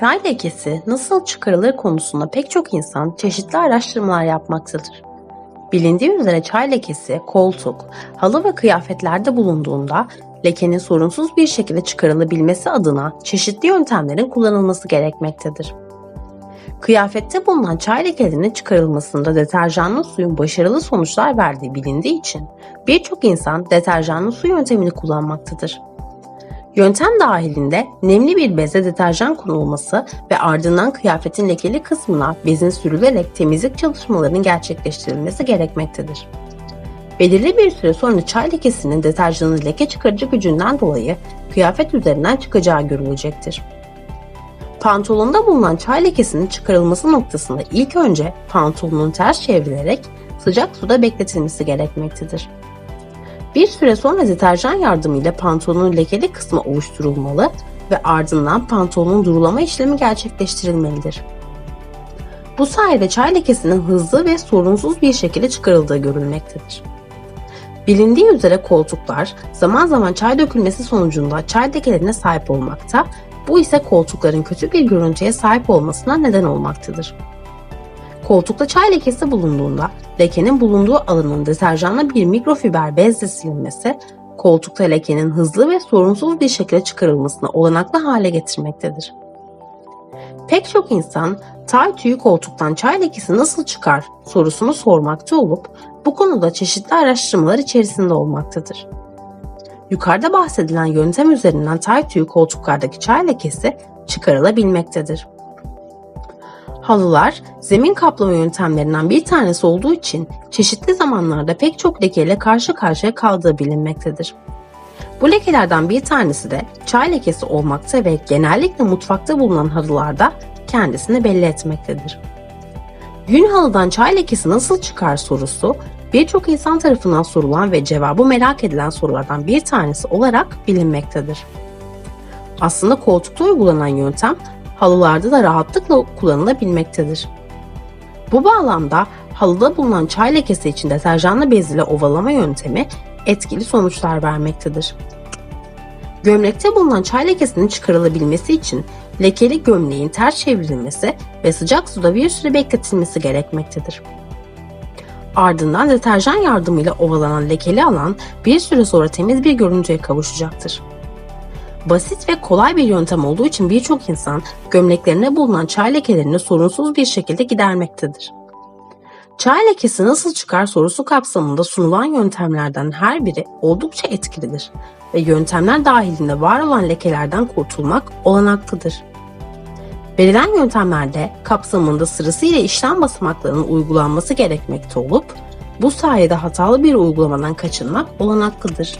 Çay lekesi nasıl çıkarılır konusunda pek çok insan çeşitli araştırmalar yapmaktadır. Bilindiği üzere çay lekesi koltuk, halı ve kıyafetlerde bulunduğunda lekenin sorunsuz bir şekilde çıkarılabilmesi adına çeşitli yöntemlerin kullanılması gerekmektedir. Kıyafette bulunan çay lekelerinin çıkarılmasında deterjanlı suyun başarılı sonuçlar verdiği bilindiği için birçok insan deterjanlı su yöntemini kullanmaktadır. Yöntem dahilinde nemli bir beze deterjan konulması ve ardından kıyafetin lekeli kısmına bezin sürülerek temizlik çalışmalarının gerçekleştirilmesi gerekmektedir. Belirli bir süre sonra çay lekesinin deterjanın leke çıkarıcı gücünden dolayı kıyafet üzerinden çıkacağı görülecektir. Pantolonda bulunan çay lekesinin çıkarılması noktasında ilk önce pantolonun ters çevrilerek sıcak suda bekletilmesi gerekmektedir. Bir süre sonra deterjan yardımıyla pantolonun lekeli kısmı oluşturulmalı ve ardından pantolonun durulama işlemi gerçekleştirilmelidir. Bu sayede çay lekesinin hızlı ve sorunsuz bir şekilde çıkarıldığı görülmektedir. Bilindiği üzere koltuklar zaman zaman çay dökülmesi sonucunda çay lekelerine sahip olmakta, bu ise koltukların kötü bir görüntüye sahip olmasına neden olmaktadır. Koltukta çay lekesi bulunduğunda lekenin bulunduğu alanın deterjanlı bir mikrofiber bezle silinmesi, koltukta lekenin hızlı ve sorunsuz bir şekilde çıkarılmasına olanaklı hale getirmektedir. Pek çok insan tay tüyü koltuktan çay lekesi nasıl çıkar sorusunu sormakta olup bu konuda çeşitli araştırmalar içerisinde olmaktadır. Yukarıda bahsedilen yöntem üzerinden tay tüyü koltuklardaki çay lekesi çıkarılabilmektedir. Halılar zemin kaplama yöntemlerinden bir tanesi olduğu için çeşitli zamanlarda pek çok lekeyle karşı karşıya kaldığı bilinmektedir. Bu lekelerden bir tanesi de çay lekesi olmakta ve genellikle mutfakta bulunan halılarda kendisini belli etmektedir. Yün halıdan çay lekesi nasıl çıkar sorusu birçok insan tarafından sorulan ve cevabı merak edilen sorulardan bir tanesi olarak bilinmektedir. Aslında koltukta uygulanan yöntem halılarda da rahatlıkla kullanılabilmektedir. Bu bağlamda halıda bulunan çay lekesi için deterjanlı bez ile ovalama yöntemi etkili sonuçlar vermektedir. Gömlekte bulunan çay lekesinin çıkarılabilmesi için lekeli gömleğin ters çevrilmesi ve sıcak suda bir süre bekletilmesi gerekmektedir. Ardından deterjan yardımıyla ovalanan lekeli alan bir süre sonra temiz bir görüntüye kavuşacaktır. Basit ve kolay bir yöntem olduğu için birçok insan gömleklerine bulunan çay lekelerini sorunsuz bir şekilde gidermektedir. Çay lekesi nasıl çıkar sorusu kapsamında sunulan yöntemlerden her biri oldukça etkilidir ve yöntemler dahilinde var olan lekelerden kurtulmak olanaklıdır. Verilen yöntemlerde kapsamında sırasıyla işlem basamaklarının uygulanması gerekmekte olup bu sayede hatalı bir uygulamadan kaçınmak olanaklıdır.